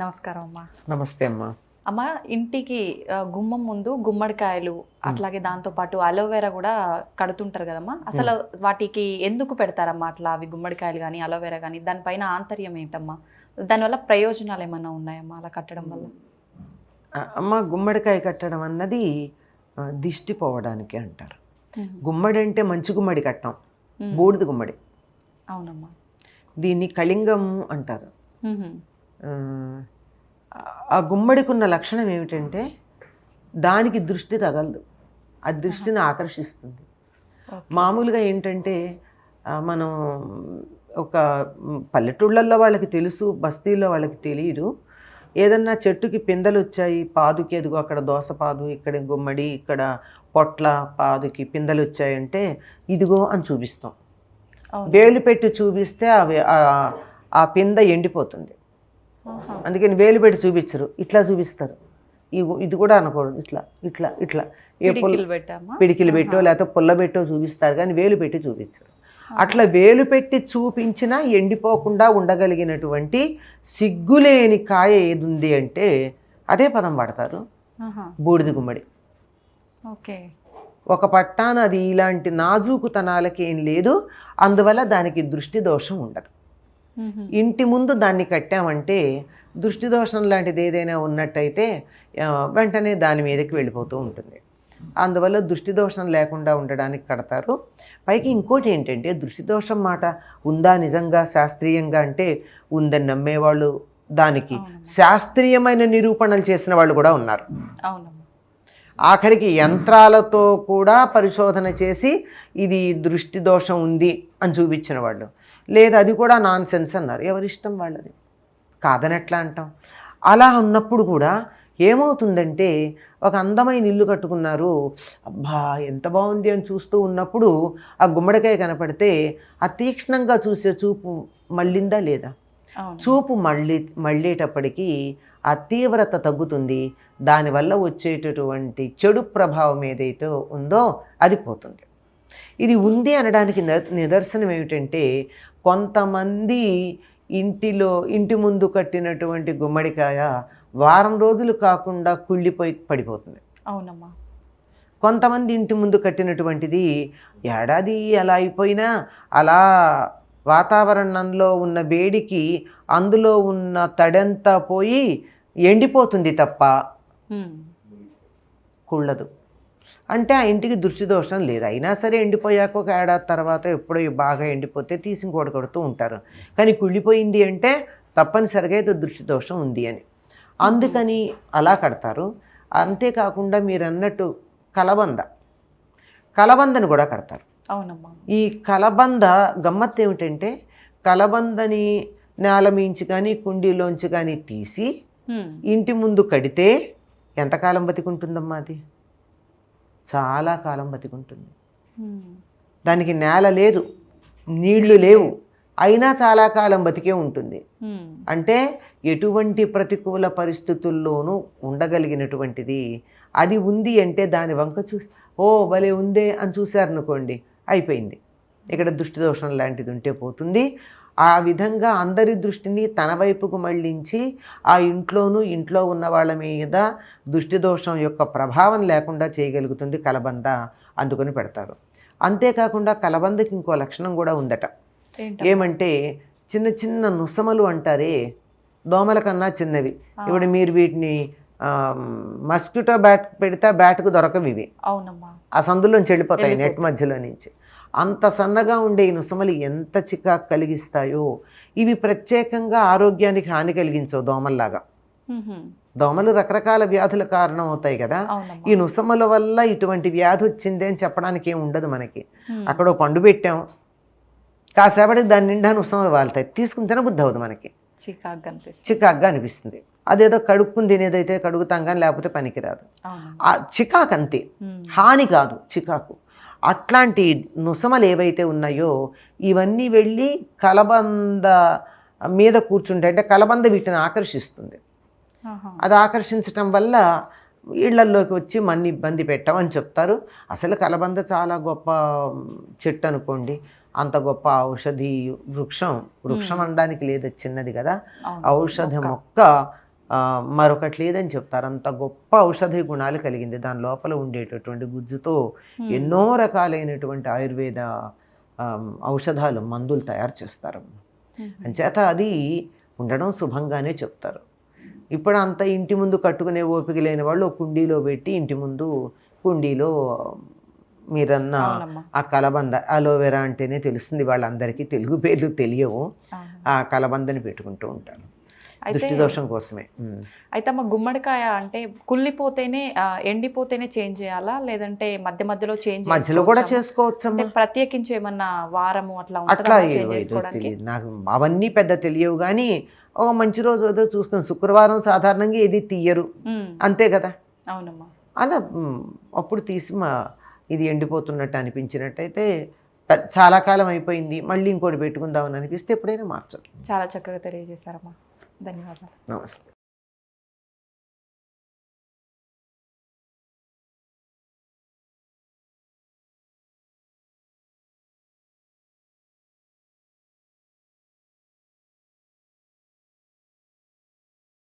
నమస్కారం అమ్మా. నమస్తే అమ్మా. అమ్మ ఇంటికి గుమ్మం ముందు గుమ్మడికాయలు అట్లాగే దాంతో పాటు అలోవెరా కూడా కడుతుంటారు కదమ్మా. అసలు వాటికి ఎందుకు పెడతారమ్మా అట్లా అవి గుమ్మడికాయలు కానీ అలోవెరా కానీ దానిపైన ఆంతర్యం ఏంటమ్మా? దానివల్ల ప్రయోజనాలు ఏమన్నా ఉన్నాయమ్మా అలా కట్టడం వల్ల? అమ్మ గుమ్మడికాయ కట్టడం అన్నది దిష్టి పోవడానికి అంటారు. గుమ్మడి అంటే మంచి గుమ్మడి కట్టం. బూడిద గుమ్మడి. అవునమ్మా. దీన్ని కళింగం అంటారు. ఆ, గుమ్మడికి ఉన్న లక్షణం ఏమిటంటే దానికి దృష్టి తగలదు ఆ దృష్టిని ఆకర్షిస్తుంది. మామూలుగా ఏంటంటే మనం ఒక పల్లెటూళ్ళల్లో వాళ్ళకి తెలుసు బస్తీల్లో వాళ్ళకి తెలియదు ఏదన్నా చెట్టుకి పిందెలు వచ్చాయి పాదుకి ఎదుగు అక్కడ దోసపాదు ఇక్కడ గుమ్మడి ఇక్కడ పొట్ల పాదుకి పిందెలు వచ్చాయంటే ఇదిగో అని చూపిస్తాం. వేలు పెట్టి చూపిస్తే అవి ఆ- పింద ఎండిపోతుంది. అందుకని వేలు పెట్టి చూపించరు. ఇట్లా చూపిస్తారు. ఇది కూడా అనకూడదు. ఇట్లా ఇట్లా ఇట్లా. ఏ పిడికిలు పెట్టో లేకపోతే పుల్ల పెట్టో చూపిస్తారు కానీ వేలు పెట్టి చూపించరు. అట్లా వేలు పెట్టి చూపించినా ఎండిపోకుండా ఉండగలిగినటువంటి సిగ్గులేని కాయ ఏది ఉంది అంటే అదే పదం పడతారు. బూడిద గుమ్మడి. ఓకే. ఒక పట్టాన అది ఇలాంటి నాజూకుతనాలకి లేదు. అందువల్ల దానికి దృష్టి దోషం ఉండదు. ఇంటి ముందు దాన్ని కట్టామంటే దృష్టి దోషం లాంటిది ఏదైనా ఉన్నట్టయితే వెంటనే దాని మీదకి వెళ్ళిపోతూ ఉంటుంది. అందువల్ల దృష్టి దోషం లేకుండా ఉండడానికి కడతారు. పైకి ఇంకోటి ఏంటంటే దృష్టి దోషం మాట ఉందా నిజంగా శాస్త్రీయంగా అంటే ఉందని నమ్మేవాళ్ళు దానికి శాస్త్రీయమైన నిరూపణలు చేసిన వాళ్ళు కూడా ఉన్నారు. అవునమ్మా ఆఖరికి యంత్రాలతో కూడా పరిశోధన చేసి ఇది దృష్టి దోషం ఉంది అని చూపించిన వాళ్ళు. లేదు అది కూడా నాన్ సెన్స్ అన్నారు. ఎవరిష్టం వాళ్ళది? కాదని ఎట్లా అంటాం? అలా ఉన్నప్పుడు కూడా ఏమవుతుందంటే ఒక అందమైన ఇల్లు కట్టుకున్నారు. అబ్బా ఎంత బాగుంది అని చూస్తూ ఉన్నప్పుడు ఆ గుమ్మడికాయ కనపడితే ఆ తీక్ష్ణంగా చూసే చూపు మళ్ళిందా లేదా? చూపు మళ్ళీ మళ్ళేటప్పటికీ ఆ తీవ్రత తగ్గుతుంది. దానివల్ల వచ్చేటటువంటి చెడు ప్రభావం ఏదైతే ఉందో అది పోతుంది. ఇది ఉంది అనడానికి నిదర్శనం ఏమిటంటే కొంతమంది ఇంటిలో ఇంటి ముందు కట్టినటువంటి గుమ్మడికాయ వారం రోజులు కాకుండా కుళ్ళిపోయి పడిపోతుంది. అవునమ్మా. కొంతమంది ఇంటి ముందు కట్టినటువంటిది ఏడాది అలా అయిపోయినా అలా వాతావరణంలో ఉన్న వేడికి అందులో ఉన్న తడంతా పోయి ఎండిపోతుంది తప్ప. కుళ్ళదు. అంటే ఆ ఇంటికి దృష్టి దోషం లేదు. అయినా సరే ఎండిపోయాక ఒక ఏడాది తర్వాత ఎప్పుడో బాగా ఎండిపోతే తీసి ఇంకోటి కొడుతూ ఉంటారు. కానీ కుళ్ళిపోయింది అంటే తప్పనిసరిగా ఇది దృష్టి దోషం ఉంది అని. అందుకని అలా కడతారు. అంతేకాకుండా మీరు అన్నట్టు కలబంద. కలబందని కూడా కడతారు. అవునమ్మా ఈ కలబంద గమ్మత్తు ఏమిటంటే కలబందని నేల మించి కానీ కుండీలోంచి కానీ తీసి. ఇంటి ముందు కడితే ఎంతకాలం బతికుంటుందమ్మా అది చాలా కాలం బతికుంటుంది. దానికి నేల లేదు నీళ్ళు లేవు అయినా చాలా కాలం బతికే ఉంటుంది. అంటే ఎటువంటి ప్రతికూల పరిస్థితుల్లోనూ ఉండగలిగినటువంటిది అది ఉంది అంటే దాని వంక చూసి ఓ భలే ఉందే అని చూశారనుకోండి అయిపోయింది. ఇక్కడ దృష్టి దోషం లాంటిది ఉంటే పోతుంది. ఆ విధంగా అందరి దృష్టిని తన వైపుకు మళ్ళించి ఆ ఇంట్లోనూ ఇంట్లో ఉన్న వాళ్ళ మీద దృష్టి దోషం యొక్క ప్రభావం లేకుండా చేయగలుగుతుంది కలబంద అందుకొని పెడతారు. అంతేకాకుండా కలబందకి ఇంకో లక్షణం కూడా ఉందట? ఏమంటే చిన్న చిన్న నుసమలు అంటారే దోమల కన్నా చిన్నవి. ఇప్పుడు మీరు వీటిని మస్కిటో బ్యాట్ పెడితే బ్యాట్కు దొరకవు ఇవి. అవునమ్మా. ఆ సందులోంచి వెళ్ళిపోతాయి నెట్ మధ్యలో నుంచి. అంత సన్నగా ఉండే ఈ నుసమలు ఎంత చికాకు కలిగిస్తాయో. ఇవి ప్రత్యేకంగా ఆరోగ్యానికి హాని కలిగించవు దోమల్లాగా. దోమలు రకరకాల వ్యాధుల కారణం అవుతాయి కదా ఈ నుసముల వల్ల ఇటువంటి వ్యాధి వచ్చింది అని చెప్పడానికి ఏం ఉండదు మనకి. అక్కడ పండు పెట్టాం. కాసేపటికి దాని నిండా నుసములు వాళ్తాయి. తీసుకుని తినబుద్ధి అవుతుంది మనకి. చికాగ్గా అనిపిస్తుంది. అదేదో కడుక్కుని తినేదైతే కడుగుతాం కానీ లేకపోతే పనికిరాదు. చికాకు అంతే. హాని కాదు చికాకు. అట్లాంటి నుసమలు ఏవైతే ఉన్నాయో ఇవన్నీ వెళ్ళి కలబంద మీద కూర్చుంటే అంటే కలబంద వీటిని ఆకర్షిస్తుంది. అది ఆకర్షించటం వల్ల ఇళ్ళల్లోకి వచ్చి మన ఇబ్బంది పెట్టమని చెప్తారు. అసలు కలబంద చాలా గొప్ప చెట్టు అనుకోండి. అంత గొప్ప ఔషధి వృక్షం. వృక్షం అనడానికి లేదు చిన్నది కదా. ఔషధ మొక్క మరొకటి లేదని చెప్తారు. అంత గొప్ప ఔషధ గుణాలు కలిగింది. దాని లోపల ఉండేటటువంటి గుజ్జుతో. ఎన్నో రకాలైనటువంటి ఆయుర్వేద ఔషధాలు మందులు తయారు చేస్తారు. అంచేత అది ఉండడం శుభంగానే చెప్తారు. ఇప్పుడు అంత ఇంటి ముందు కట్టుకునే ఓపిక లేని వాళ్ళు కుండీలో పెట్టి ఇంటి ముందు కుండీలో మీరన్న ఆ కలబంద అలోవెరా అంటేనే తెలుస్తుంది. వాళ్ళందరికీ తెలుగు పేర్లు తెలియవు. ఆ కలబందని పెట్టుకుంటూ ఉంటారు. దృష్టి దోషం కోసమే. అయితే అమ్మ గుమ్మడికాయ అంటే కుళ్ళిపోతేనే ఎండిపోతేనే చేంజ్ చేయాలా? లేదంటే మధ్య మధ్యలో చేంజ్ మధ్యలో కూడా చేసుకోవచ్చమ్మా? అంటే ప్రత్యేకించి ఏమన్నా వారము అట్లా అట్లా నాకు అవన్నీ పెద్ద తెలియవు కానీ ఒక మంచి రోజు ఏదో చూసుకుని శుక్రవారం సాధారణంగా ఏది తీయరు. అంతే కదా? అవునమ్మా. అలా అప్పుడు తీసి మా ఇది ఎండిపోతున్నట్టు అనిపించినట్టయితే చాలా కాలం అయిపోయింది. మళ్ళీ ఇంకోటి పెట్టుకుందామని అనిపిస్తే ఎప్పుడైనా మార్చదు చాలా చక్కగా తెలియజేశారమ్మా. ధన్యవాదాలు. నమస్తే.